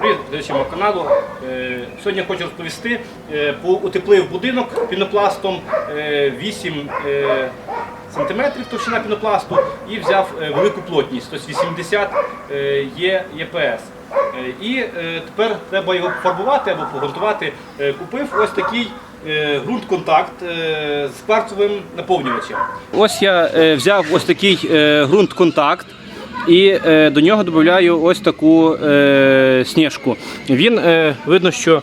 Привіт, глядачі каналу. Е, Сьогодні хочу розповісти. е, Утеплив будинок пінопластом е, 8 е, сантиметрів товщина пінопласту і взяв велику плотність, тобто 80 е, є ЄПС. І тепер треба його пофарбувати або погрунтувати. Е, Купив ось такий ґрунт-контакт е, з кварцевим наповнювачем. Ось я взяв ось такий е, ґрунт-контакт. І е, до нього додаю ось таку е, сніжку. Він е, видно, що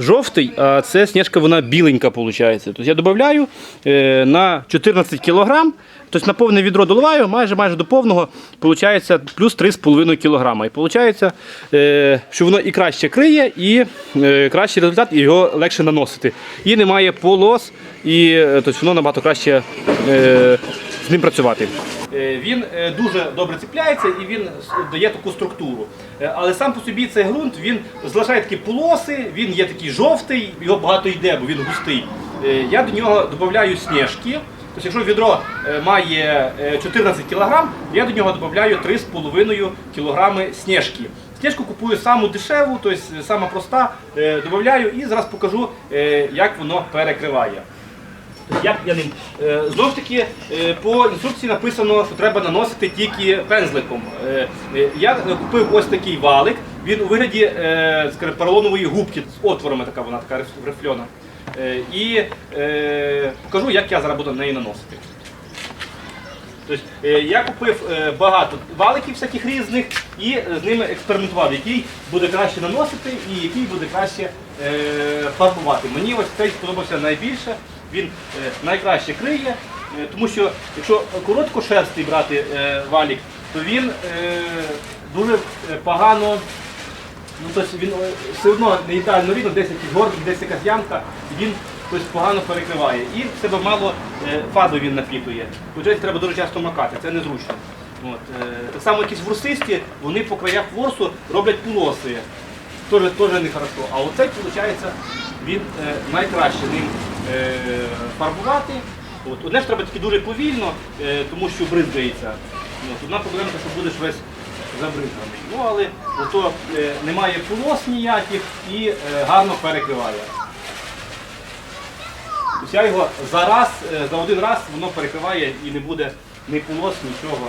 жовтий, а це сніжка вона біленька виходить. Тобто я додаю е, на 14 кг, тобто на повне відро доливаю, майже майже до повного, виходить плюс 3,5 кг. І виходить, е, що воно і краще криє, і е, кращий результат, і його легше наносити. І немає полос, і е, тобто воно набагато краще е, з ним працювати. Е, Він е, дуже добре ціпляється і він дає таку структуру. Е, Але сам по собі цей ґрунт він залишає такі полоси, він є такий жовтий, його багато йде, бо він густий. Я до нього додаю сніжки. Тобто, якщо відро має е, 14 кг, я до нього додаю 3,5 кг сніжки. Сніжку купую саму дешеву, тобто сама проста, додаю і зараз покажу, як воно перекриває. Як я ним? Е, Знову ж таки, е, по інструкції написано, що треба наносити тільки пензликом. Е, Я купив ось такий валик, він у вигляді скажімо, поролонової губки з отворами, така вона така. Е, І покажу, як я зараз буду на неї наносити. Тобто, я купив багато валиків всяких різних і з ними експериментував, який буде краще наносити і який буде краще фарбувати. Мені ось цей сподобався найбільше, він е, найкраще криє, е, тому що якщо короткошерстий брати е, валік, то він дуже погано Ну, тобто він все одно не ідеально рівно, десь якийсь горбик, десь якась ямка, він тобто, погано перекриває. І в себе мало фарби він напітує. Тобто треба дуже часто макати, це незручно. От, так само якісь ворсисті, вони по краях ворсу роблять полоси. Теж, не хорошо. А оцей, виходить, він найкраще ним фарбувати. От. Одне ж треба тільки дуже повільно, е, тому що бризгається. Одна проблема, що будеш весь забризганий. Ну, але ото е, немає полос ніяких і е, гарно перекриває. Тобто я його за раз, е, за один раз воно перекриває і не буде ні полос, нічого.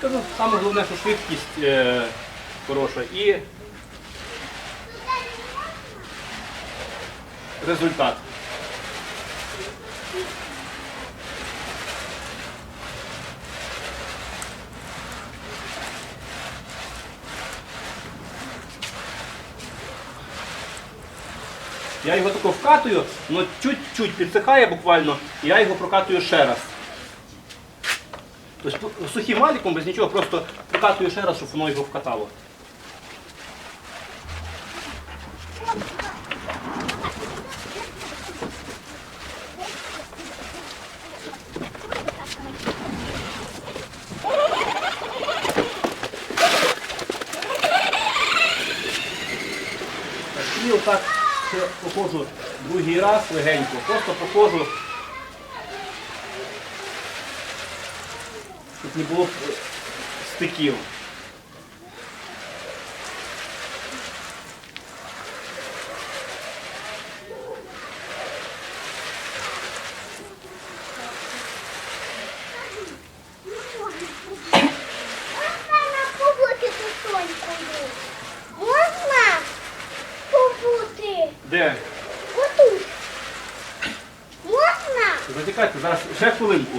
Кажу, саме головне, що швидкість е, хороша і результат. Я його тако вкатую, воно чуть-чуть підсихає буквально, і я його прокатую ще раз. Тобто сухим валіком без нічого, просто прокатую ще раз, щоб воно його вкатало. Так, І отак ще походжу другий раз легенько, просто походжу не було е, стиків. Де? Отут. Можна? Зачекайте, зараз ще хвилинку.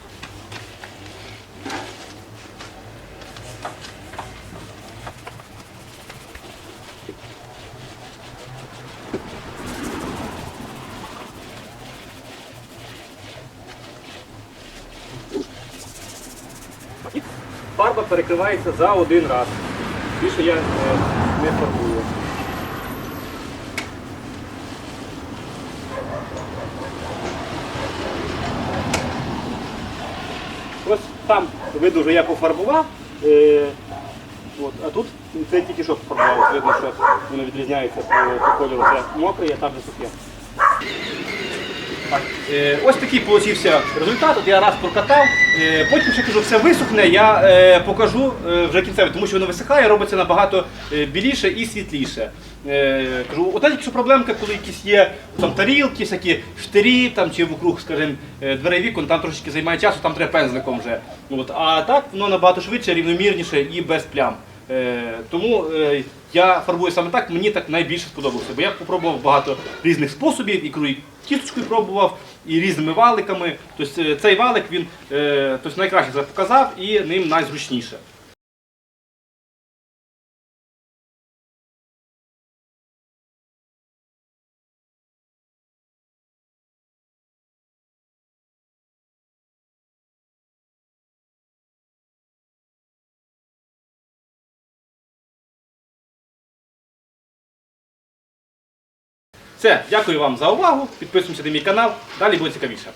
фарба перекривається за один раз. Більше я е, не фарбую. Ось там видно вже я пофарбував, е, от, а тут це тільки що пофарбував, видно, що воно відрізняється по, по кольору. Це мокре, а там же сухе. Е, ось такий получився результат. От я раз прокатав. Е, потім ще кажу, все висохне, я е, покажу вже кінцеве, тому що воно висихає, робиться набагато біліше і світліше. Кажу, от тільки що проблемка, коли якісь є там тарілки, всякі штирі там чи вокруг, скажімо, дверей вікон, там трошечки займає часу, там треба пензликом вже. От, а так воно набагато швидше, рівномірніше і без плям. Е, тому е, я фарбую саме так, мені так найбільше сподобалося. Бо я спробував багато різних способів, і і кісточкою пробував, і різними валиками. Тобто е, цей валик він тобто, найкраще показав і ним найзручніше. Все, дякую вам за увагу. Підписуємося на мій канал. Далі буде цікавіше.